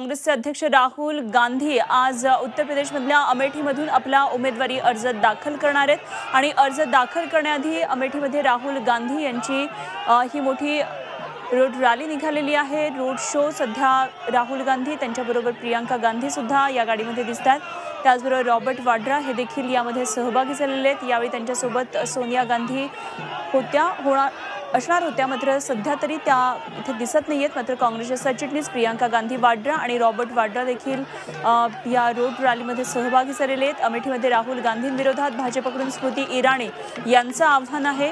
काँग्रेसचे अध्यक्ष राहुल गांधी आज उत्तर प्रदेशमधल्या अमेठीमधून आपला उमेदवारी अर्ज दाखल करणार आहेत. आणि अर्ज दाखल करण्याआधी अमेठीमध्ये राहुल गांधी यांची ही मोठी रोड रॅली निघालेली आहे. रोड शो सध्या राहुल गांधी त्यांच्याबरोबर प्रियांका गांधी सुद्धा या गाडीमध्ये दिसतात त्याचबरोबर रॉबर्ट वाड्रा हे देखील यामध्ये सहभागी झालेले आहेत. यावेळी त्यांच्यासोबत सोनिया गांधी होत्या. होणार असणार होत्या मात्र सध्या तरी त्या इथे दिसत नाही आहेत मात्र काँग्रेसच्या सरचिटणीस प्रियांका गांधी वाड्रा आणि रॉबर्ट वाड्रा देखील या रोड रॅलीमध्ये सहभागी झालेले आहेत. अमेठीमध्ये राहुल गांधींविरोधात भाजपकडून स्मृती इराणी यांचं आव्हान आहे.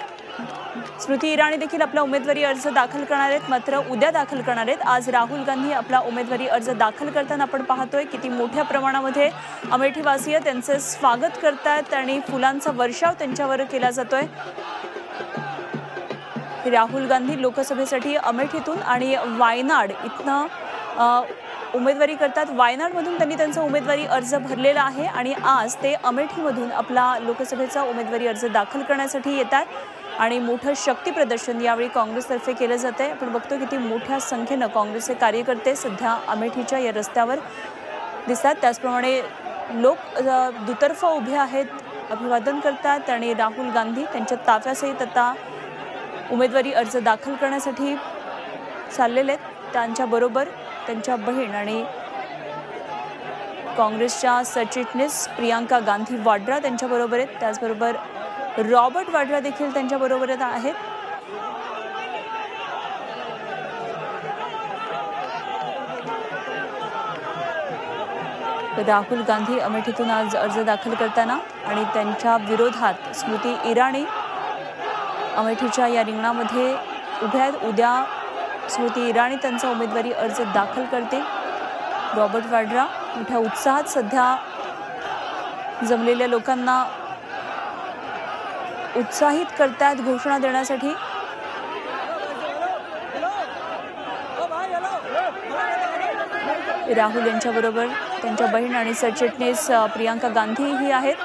स्मृती इराणी देखील आपला उमेदवारी अर्ज दाखल करणार आहेत मात्र उद्या दाखल करणार आहेत. आज राहुल गांधी आपला उमेदवारी अर्ज दाखल करताना आपण पाहतोय किती मोठ्या प्रमाणामध्ये अमेठीवासीय त्यांचं स्वागत करतायत आणि फुलांचा वर्षाव त्यांच्यावर केला जातोय. राहुल गांधी लोकसभेसाठी अमेठीतून आणि वायनाड इथनं उमेदवारी करतात. वायनाडमधून त्यांनी त्यांचा उमेदवारी अर्ज भरलेला आहे आणि आज ते अमेठीमधून आपला लोकसभेचा उमेदवारी अर्ज दाखल करण्यासाठी येतात. आणि मोठं शक्तीप्रदर्शन यावेळी काँग्रेसतर्फे केलं जात आहे आपण बघतो किती मोठ्या संख्येनं काँग्रेसचे कार्यकर्ते सध्या अमेठीच्या या रस्त्यावर दिसतात. त्याचप्रमाणे लोक दुतर्फा उभे आहेत अभिवादन करतात आणि राहुल गांधी त्यांच्या ताफ्यासहित आता उमेदवारी अर्ज दाखल करण्यासाठी चाललेले आहेत. त्यांच्याबरोबर त्यांच्या बहीण आणि काँग्रेसच्या सरचिटणीस प्रियांका गांधी वाड्रा त्यांच्याबरोबर आहेत. त्याचबरोबर रॉबर्ट वाड्रा देखील त्यांच्याबरोबर आहेत. राहुल गांधी अमेठीतून आज अर्ज दाखल करताना आणि त्यांच्या विरोधात स्मृती इराणी अमेठीच्या या रिंगणामध्ये उभ्या आहेत. उद्या स्मृती इराणी त्यांचा उमेदवारी अर्ज दाखल करते रॉबर्ट वाड्रा मोठ्या उत्साहात सध्या जमलेल्या लोकांना उत्साहित करतायत घोषणा देण्यासाठी. राहुल यांच्याबरोबर त्यांच्या बहीण आणि सरचिटणीस प्रियांका गांधी ही आहेत.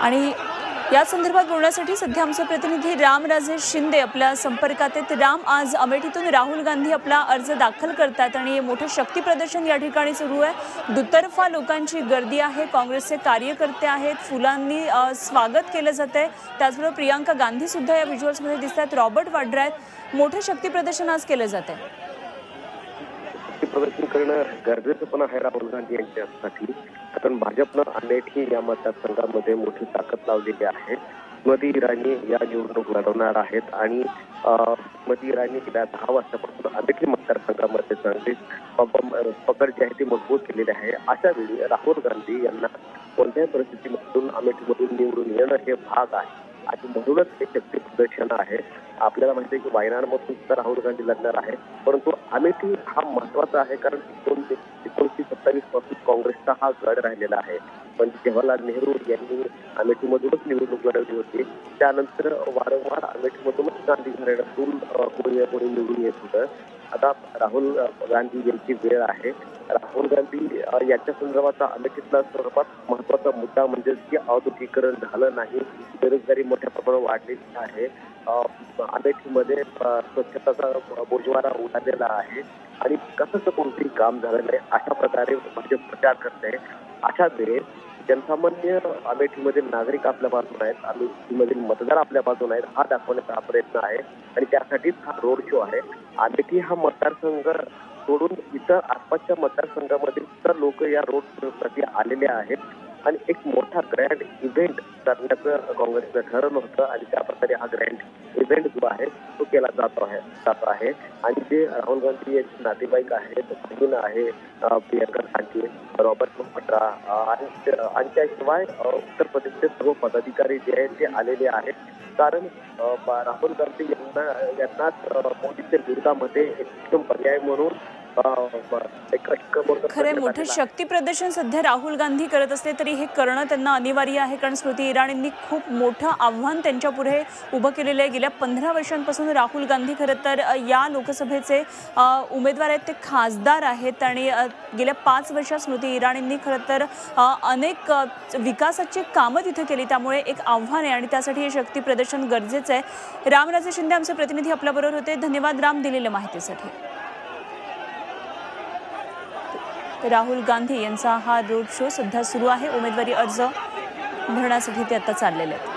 आणि या संदर्भात बोलण्यासाठी सध्या आमचे प्रतिनिधी रामराजे शिंदे आपल्या संपर्कात आहेत. राम आज अमेठीतून राहुल गांधी आपला अर्ज दाखल करतात आणि मोठं शक्ती प्रदर्शन या ठिकाणी सुरू आहे. दुतर्फा लोकांची गर्दी आहे. काँग्रेसचे कार्यकर्ते आहेत. फुलांनी स्वागत केलं जात आहे. त्याचबरोबर प्रियांका गांधी सुद्धा या व्हिज्युअल्समध्ये दिसत आहेत. रॉबर्ट वाड्रा आहेत. मोठं शक्ती प्रदर्शन आज केलं जात आहे. प्रदर्शन करणं गरजेचं पण आहे राहुल गांधी यांच्यासाठी. कारण भाजपनं अमेठी या मतदारसंघामध्ये मोठी ताकद लावलेली आहे. स्मृती इराणी या निवडणूक लढवणार आहेत आणि स्मृती इराणी गेल्या दहा वर्षापासून अमेठी मतदारसंघामध्ये चांगली पकड जी आहे ती मजबूत केलेली आहे. अशा वेळी राहुल गांधी यांना कोणत्याही परिस्थितीमधून अमेठीमधून निवडून येणं हे भाग आहे. आणि म्हणूनच हे शक्ती प्रदर्शन आहे. आपल्याला माहिती आहे की वायनाडमधून सुद्धा राहुल गांधी लढणार आहे. परंतु अमेठी हा महत्त्वाचा आहे कारण एकोणीसशे एकोणीसशे सत्तावीसपासून काँग्रेसचा हा गड राहिलेला आहे. पण जवाहरलाल नेहरू यांनी अमेठीमधूनच निवडणूक लढवली होती. त्यानंतर वारंवार अमेठीमधूनच गांधी घराण्यातून कोणी ना कोणी निवडून येत होतं. आता राहुल गांधी यांची वेळ आहे. राहुल गांधी यांच्या संदर्भाचा अमेठीतला स्वरूपात महत्त्वाचा मुद्दा म्हणजे की औद्योगिकरण झालं नाही. बेरोजगारी मोठ्या प्रमाणात वाढलेली आहे. अं, अमेठीमध्ये स्वच्छताचा बोजवारा उडालेला आहे. आणि कसंच कोणतेही काम झालं नाही. अशा प्रकारे भाजप प्रचार करते अशा वेळेस जनसामान्य अमेठीमधील नागरिक आपल्या बाजून आहेत. अमेठीमधील मतदार आपल्या बाजून आहेत. हा दाखवण्याचा प्रयत्न आहे. आणि त्यासाठीच हा रोड शो आहे. अमेठी हा मतदारसंघ सोडून इतर आसपासच्या मतदारसंघामधील इतर लोक या रोड प्रति आलेले आहेत. आणि एक मोठा ग्रँड इव्हेंट करण्याचं काँग्रेसनं ठरवलं होतं आणि त्या प्रकारे हा ग्रँड इव्हेंट जो आहे तो केला जातो आहे जात आहे. आणि जे राहुल गांधी यांचे नातेवाईक आहेत बहीण आहे प्रियंका गांधी रॉबर्ट मोहट्रा आणि आणि त्याशिवाय उत्तर प्रदेशचे सर्व पदाधिकारी जे आहेत ते आलेले आहेत. कारण राहुल गांधी यांना यांनाच मोदीच्या विरोधामध्ये एकदम पर्याय म्हणून खरे मोठं. शक्ती प्रदर्शन सध्या राहुल गांधी करत असले तरी हे करणं त्यांना अनिवार्य आहे कारण स्मृती इराणींनी खूप मोठं आव्हान त्यांच्या पुढे उभं केलेलं आहे. गेल्या पंधरा वर्षांपासून राहुल गांधी खरं तर या लोकसभेचे उमेदवार आहेत ते खासदार आहेत आणि गेल्या पाच वर्षात स्मृती इराणींनी खरं तर अनेक विकासाची कामं तिथे केली. त्यामुळे एक आव्हान आहे आणि त्यासाठी हे शक्ती प्रदर्शन गरजेचं आहे. रामराजे शिंदे आमचे प्रतिनिधी आपल्याबरोबर होते. धन्यवाद राम दिलेल्या माहितीसाठी तर राहुल गांधी यांचा हा रोड शो सध्या सुरू आहे. उमेदवारी अर्ज भरण्यासाठी ते आता चाललेले आहेत.